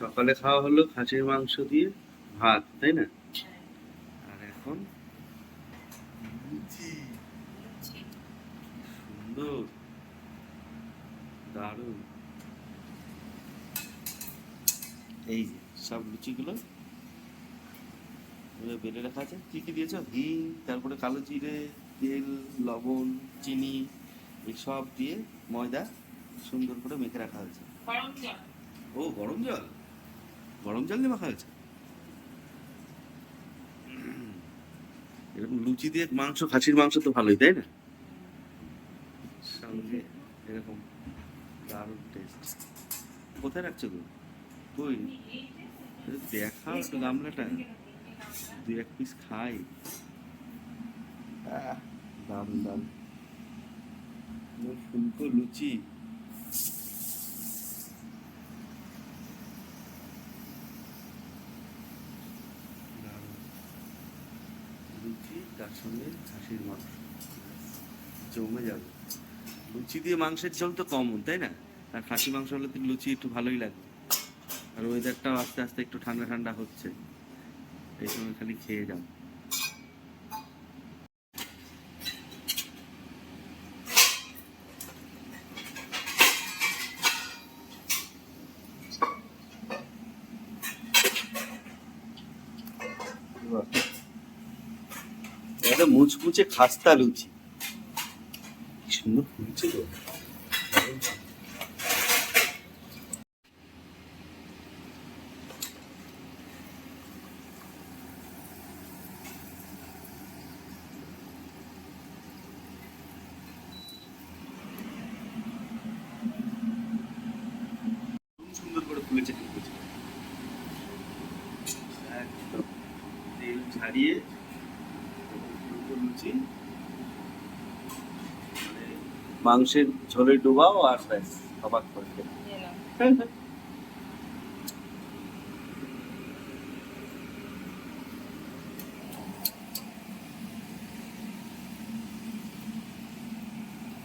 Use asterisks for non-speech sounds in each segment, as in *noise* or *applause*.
সকালে খাওয়া হলো খাসির মাংস দিয়ে ভাত তাই না? আর এখন সুন্দর। দারুণ। এই সব লুচিগুলো বেলে রাখা আছে। কি কি দিয়েছ? ঘি তারপরে কালো জিরে তেল লবণ চিনি এই সব দিয়ে ময়দা সুন্দর করে মেখে রাখা হয়েছে। ও গরম জল? গরম জল দিয়ে মাখা হয়েছে। এরকম লুচি দিয়ে মাংস খাসির মাংস তো ভালোই তাই না? সঙ্গে এরকম দারুণ টেস্ট কোথায় রাখছো গো? আরে দেখাও একটু গামলাটা। দুই এক পিস খাই। দারুণ আমার ফুলকো লুচি দারুণ। লুচি তার সঙ্গে খাসির মাংস। জমে যাবে। লুচি দিয়ে মাংসের ঝোল তো কমন তাই না? আর খাসি মাংস হলে তো লুচি একটু ভালোই লাগবে আর ওয়েদারটাও আস্তে আস্তে একটু ঠান্ডা ঠান্ডা হচ্ছে। এই সময় খালি খেয়ে যাও। মুচমুচে খাস্তা লুচি কি সুন্দর ফুলছে গো খুব সুন্দর করে ফুলেছে ফুলছে একদম তেল ছাড়িয়ে ফুলকো লুচি মানে মাংসের ঝোলে ডোবাও আর ব্যাস অবাক করে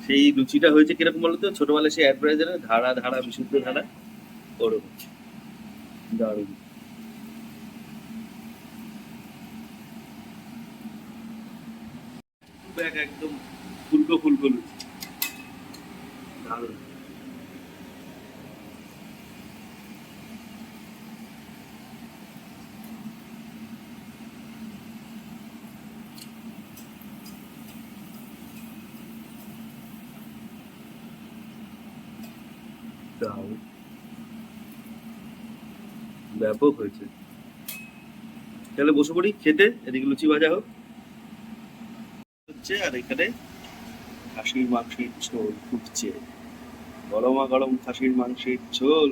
সেই লুচিটা হয়েছে কীরকম বলতো ছোটবেলায় সেই অ্যাডভার্টাইজারে ধারা ধারা বিশুদ্ধ ধারা ওরকম। দারুণ। একদম ফুলকো ফুলকো লুচি। দারুণ ব্যাপক হয়েছে। তাহলে বসে পড়ি খেতে এদিকে লুচি ভাজা হোক। হচ্ছে আর এখানে খাসির মাংসের ঝোল ফুটছে। গরমা গরম খাসির মাংসের ঝোল।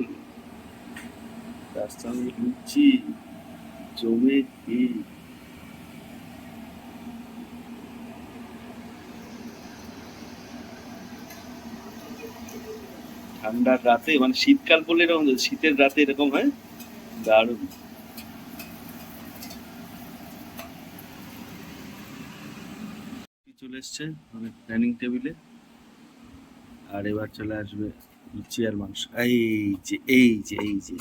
তার সঙ্গে লুচি, জমে ঠান্ডার রাতে মানে শীতকাল পড়লে এরকম, শীতের রাতে এরকম হয়? দারুণ চলে এসছে মানে ডাইনিং টেবিলে আর এবার চলে আসবে লুচি আর মাংস। এই যে এই যে এই যে।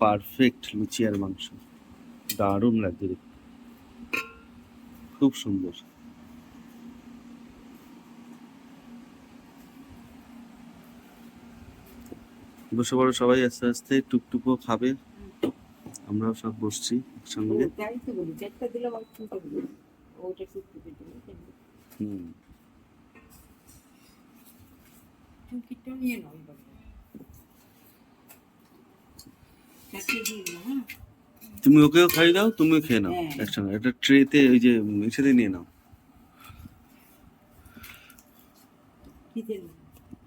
পারফেক্ট লুচি আর মাংস। দারুণ লাগছে দেখতে। খুব সুন্দর। বসে পড়ো সবাই, আস্তে আস্তে টুকটুকো খাবে। আমরাও সব বসছি একসঙ্গে। দিলাম হুম টুকিটাও নিয়ে নাও এবার চারটে দিয়ে দিলাম হ্যাঁ তুমি ওকেও খাইয়ে দাও তুমিও খেয়ে নাও হ্যাঁ। একসঙ্গে একটা ট্রেতে ওই যে ইসেতে নিয়ে নাও।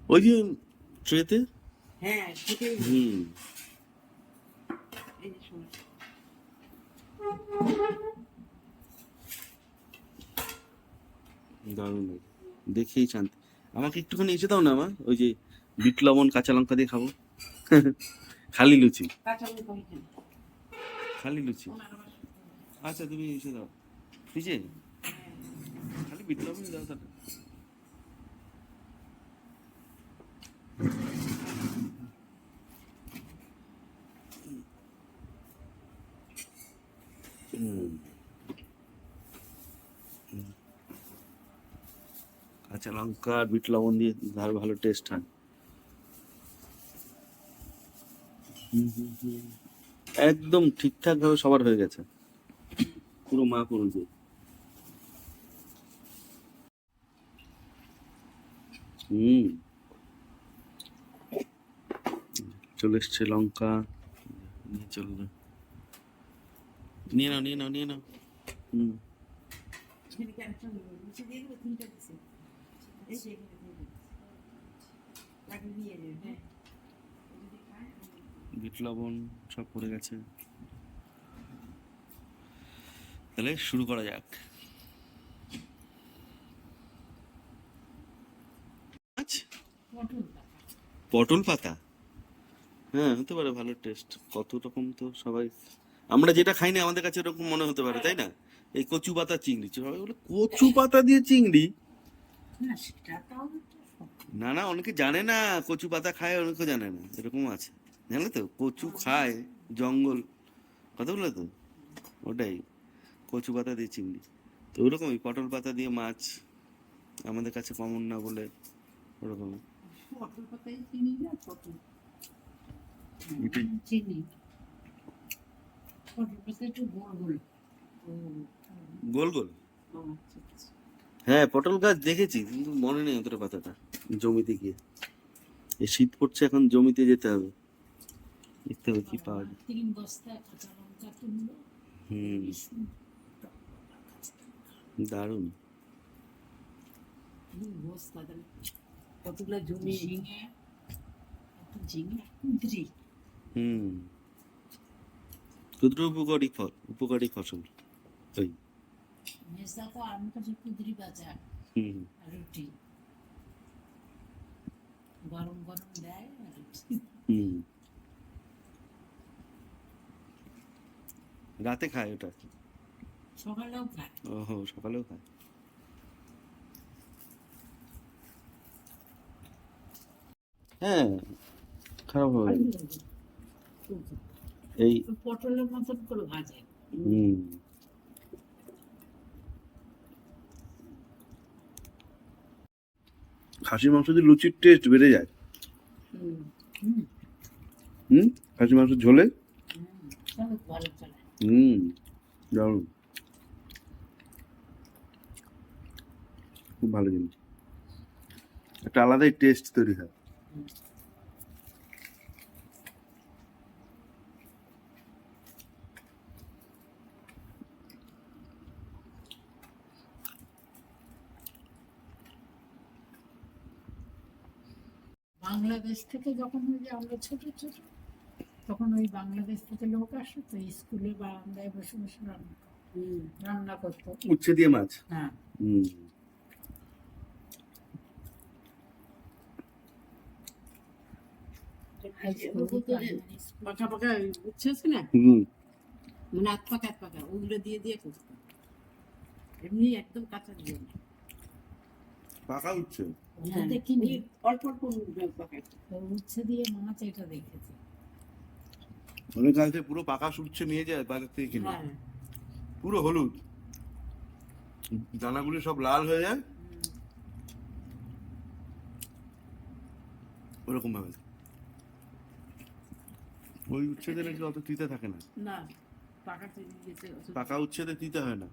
ওই যে ট্রেতে? হ্যাঁ হুম এই যে শোনো দারুণ দেখেই শান্তি। আমাকে একটুখানি এসে দাও না আমার ওই যে বিট লবণ কাঁচা লঙ্কা দিয়ে খাব। *laughs* খালি লুচি। খালি লুচি। আচ্ছা তুমি এসে দাও। ফ্রিজে খালি বিট লবণ দাও তাহলে হুম। হুম। কাঁচা লঙ্কা আর বিট লবণ দিয়ে ভালো ভালো টেস্ট হয়। একদম ঠিকঠাক ভাবে সবার হয়ে গেছে। পুরো মাপ অনুযায়ী হুম। চলে এসছে লঙ্কা। নিয়ে চলবে নিয়ে নাও নিয়ে নাও নিয়ে নাও। হুম। বিট সব পড়ে গেছে। তাহলে শুরু করা যাক। পটল পাতা। হ্যাঁ হতে পারে ভালো টেস্ট কত রকম তো সবাই আমরা যেটা খাই না আমাদের কাছে এরকম মনে হতে পারে, তাই না? এই কচু পাতা চিংড়ি বলে কচু পাতা দিয়ে চিংড়ি না। না অনেকে জানে না কচু পাতা খায় অনেকে জানে না এরকম আছে। জানলে তো কচু খায় জঙ্গল কথা বলে তো? ওটাই কচু পাতা দিয়ে চিংড়ি। তো ওরকমই পটল পাতা দিয়ে মাছ আমাদের কাছে কমন না বলে একটু গোল গোল। হ্যাঁ পটল গাছ দেখেছি কিন্তু মনে নেই অতটা পাতাটা। জমিতে গিয়ে। এই শীত পড়ছে এখন জমিতে যেতে হবে। দেখতে হবে কি পাওয়া যায়। তিন বস্তা কাঁচা হুম। দারুণ। কতগুলো জমি? ঝিঙে ঝিঙে কুঁদরি। হুম। ক্ষুদ্র উপকারী ফল উপকারী ফসল। ওই। মেজদা তো আমার কাছে কুঁদরি বাজা রুটি। গরম গরম দেয় রুটি। রাতে খায় ওটা? সকালেও খায়। ওহো সকালেও খায়। হ্যাঁ খারাপ হবে। এই পটলের মতন করে ভাজে। হুম। খাসির মাংস দিয়ে লুচির টেস্ট বেড়ে যায়। হুম? খাসির মাংস ঝোলে? হুম, দারুণ। খুব ভালো জিনিস। একটা আলাদাই টেস্ট তৈরি হয়। বাংলাদেশ থেকে যখন ওই যে আমরা ছোট ছোট তখন ওই বাংলাদেশ থেকে লোক আসতো স্কুলে বারান্দায় বসে বসে রান্না রান্না করতো। উচ্ছে দিয়ে মাছ? হ্যাঁ। পাকা পাকা উচ্ছে আছে না? মানে হাত পাকা হাত পাকা ওগুলো দিয়ে দিয়ে করতো এমনি একদম কাঁচা দিয়ে। পাকা উচ্ছে? দেখিনি। অল্প অল্প পাকা তো উচ্ছে দিয়ে মাছ এটা দেখেছি। অনেক কাল থেকে পুরো পাকা উচ্ছে নিয়ে যায় বাজার থেকে কিনে। হ্যাঁ। পুরো হলুদ। দানাগুলি সব লাল হয়ে যায়। ওরকম ভাবে। ওই উচ্ছেদে নাকি অত তিতে থাকে না? না পাকা উচ্ছেদে তিতে হয় না।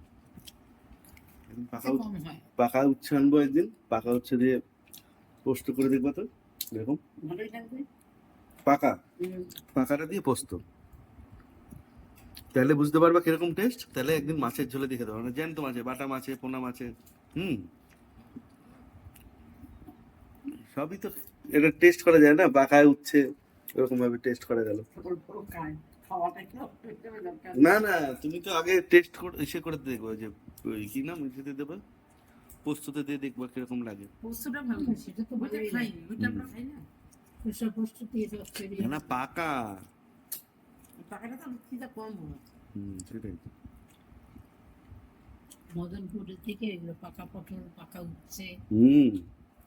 পাকা হয়। পাকা উচ্ছে আনব একদিন। পাকা উচ্ছে দিয়ে পোস্ত করে দেখব তো এরকম। পাকা। পাকাটা দিয়ে পোস্ত। তাহলে বুঝতে পারবা কীরকম টেস্ট তাহলে একদিন মাছের ঝোলে দেখে দেবো মানে জ্যান্ত মাছে বাটা মাছে পোনা মাছে হুম। সবই তো এটা টেস্ট করা যায় না পাকায় উঠছে এরকম ভাবে টেস্ট করা গেল। না না তুমি তো আগে টেস্ট করে এসে করে দেখব যে কি নাম ইসেতে দেবে? পোস্ততে দিয়ে দেখব কীরকম লাগে। পোস্তটা ভালো সেটা তো ওইটা খাই ওইটা আমরা খাই না। পোস্ত পোস্ত দিয়ে চচ্চড়ি না, না পাকা। টাকাটা তো লুচিটা কম হয় হুম সেটাই মদনপুরের দিকে এগুলো পাকা পটল পাকা হুম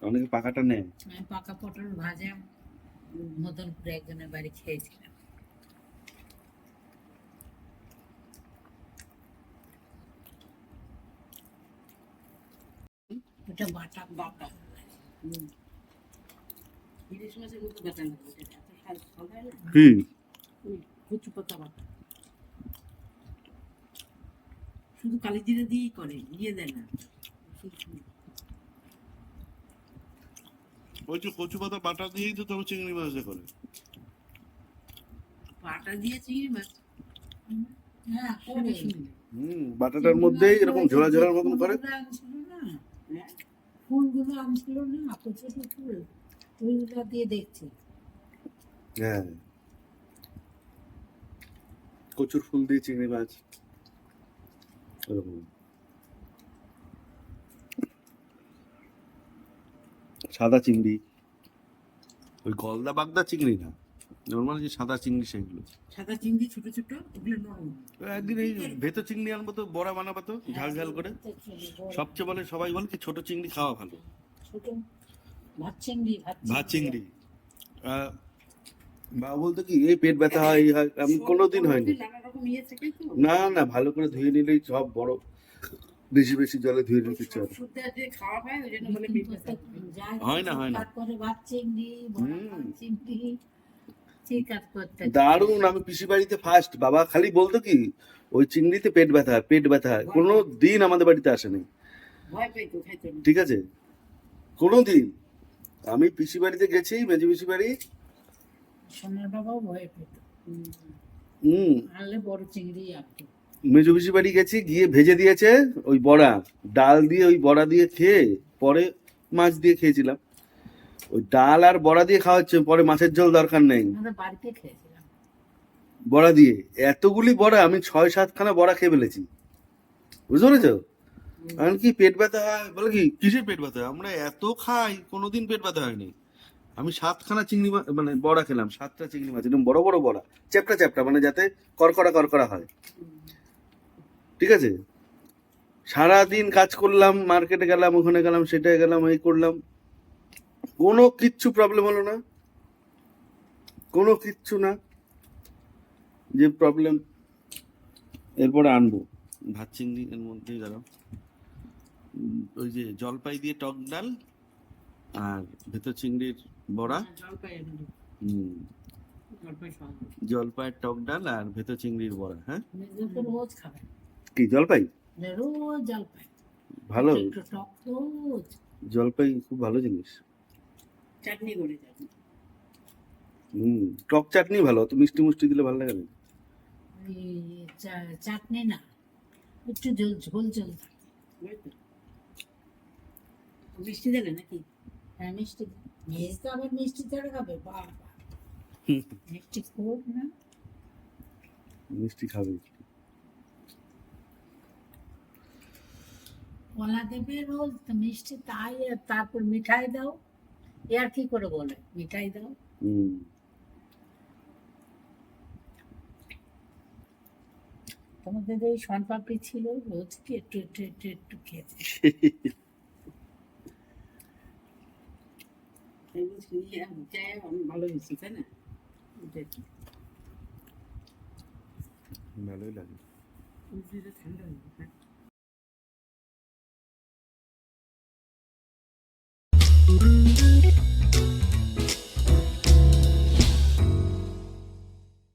অনেকে পাকাটা নেয়। পাকা পটল ভাজা মদনপুরে একজনের বাড়ি খেয়েছিলাম। ওটা বাটা বাটা। ইলিশ মাছের মতো বাটা লাগে এটা এত স্বাদ স্বাদ না। কি? কচু পাতা বাটা। শুধু কালি জিরে দিয়েই করে দিয়ে দেয় না। ওই যে কচু পাতা বাটা দিয়েই তো তোমার চিংড়ি মাছ করে। বাটা দিয়ে চিংড়ি মাছ? হ্যাঁ হুম বাটাটার মধ্যেই এরকম ঝোলা ঝোলার মতন করে ফুলগুলো আনছিল না হ্যাঁ ফুলগুলো আনছিল না কচু ফুল। ওইগুলো দিয়ে দেখছি। হ্যাঁ। কচুর ফুল দিয়ে চিংড়ি মাছ। এরকম সাদা চিংড়ি। ওই গলদা বাগদা চিংড়ি না? নর্মাল যে সাদা চিংড়ি সেগুলো। সাদা চিংড়ি ছোট ছোট ওগুলো নরম। একদিন এই ভেতর চিংড়ি আনব তো বড়া বানাবো তো ঝাল ঝাল করে। সবচেয়ে বলে সবাই বলে কি ছোট চিংড়ি খাওয়া ভালো। ছোট ভাত চিংড়ি ভাত চিংড়ি। বাবা বলতো কি এই পেট ব্যথা হয় হয় আমি কোনোদিন হয়নি। ইয়ে না না ভালো করে ধুয়ে নিলেই সব বড় বেশি বেশি জলে ধুয়ে নিতে সব হবে শুদ্ধ যে খাওয়া হয় ওই জন্য বলে পেট ব্যথা। হয়। হয় না, হয় না। দারুণ আমি পিসি বাড়িতে ফার্স্ট বাবা খালি বলতো কি ওই চিংড়িতে পেট ব্যথা হয় পেট ব্যথা। হয় কোনো দিন আমাদের বাড়িতে আসেনি। ঠিক আছে? কোনো দিন। আমি পিসি বাড়িতে গেছি মেজি পিসি বাড়ি সোনার বাবাও ভয় পেত। হুম। হুম আনলে বড় চিংড়ি মেজো পিসি বাড়ি গেছি গিয়ে ভেজে দিয়েছে ওই বড়া। ডাল দিয়ে ওই বড়া দিয়ে খেয়ে পরে মাছ দিয়ে খেয়েছিলাম। ওই ডাল আর বড়া দিয়ে খাওয়া হচ্ছে পরে মাছের ঝোল দরকার নেই। আমাদের বাড়িতে খেয়েছিলাম। বড়া দিয়ে। এতগুলি বড়া আমি ছয় সাতখানা বড়া খেয়ে ফেলেছি। বুঝতে পেরেছ? কারণ কি পেট ব্যথা হয় বলে কি কিসের পেট ব্যথা? হয়? আমরা এত খাই কোনোদিন পেট ব্যথা হয়নি। আমি সাতখানা চিংড়ি মাছ মানে বড়া খেলাম সাতটা চিংড়ি মাছ এরকম বড় বড় বড়া চ্যাপটা চ্যাপটা মানে যাতে করকড়া করকড়া হয়। ঠিক আছে? সারাদিন কাজ করলাম মার্কেটে গেলাম ওখানে গেলাম সেটা গেলাম এই করলাম। কোনো কিচ্ছু প্রবলেম হলো না। কোনো কিচ্ছু না। যে প্রবলেম এরপরে আনব। ভাত চিংড়ি এর মধ্যেই দাঁড়াও ওই যে জলপাই দিয়ে টক ডাল আর ভেতর চিংড়ির বড়া। হ্যাঁ, জলপাই হুম। জলপাইয়ের টক ডাল আর ভেতর চিংড়ির বড়া হ্যাঁ? খাবে। কি জলপাই? জলপাই। ভালো। টক জলপাই খুব ভালো জিনিস। চাটনি করে চাটনি হুম টক চাটনি ভালো অত মিষ্টি মুষ্টি দিলে ভালো লাগে না? চাটনি না একটু ঝোল ঝোল ঝোল তো? মিষ্টি দেবে নাকি? হ্যাঁ মিষ্টি। তো আবার মিষ্টি ছাড়া খাবে বাবা। *laughs* মিষ্টি খুব না? মিষ্টি খাবে। কলা দেবে রোজ মিষ্টি তাই আর তারপর মিঠাই দাও। এ আর কি করে বলে? মিঠাই দাও। তোমাদের এই সনপাপড়ি ছিল রোজ কি একটু একটু একটু একটু খেতে? অনেক ভালো হয়েছে তাই না? ভালোই লাগে। ঠান্ডা হয়ে Thank you.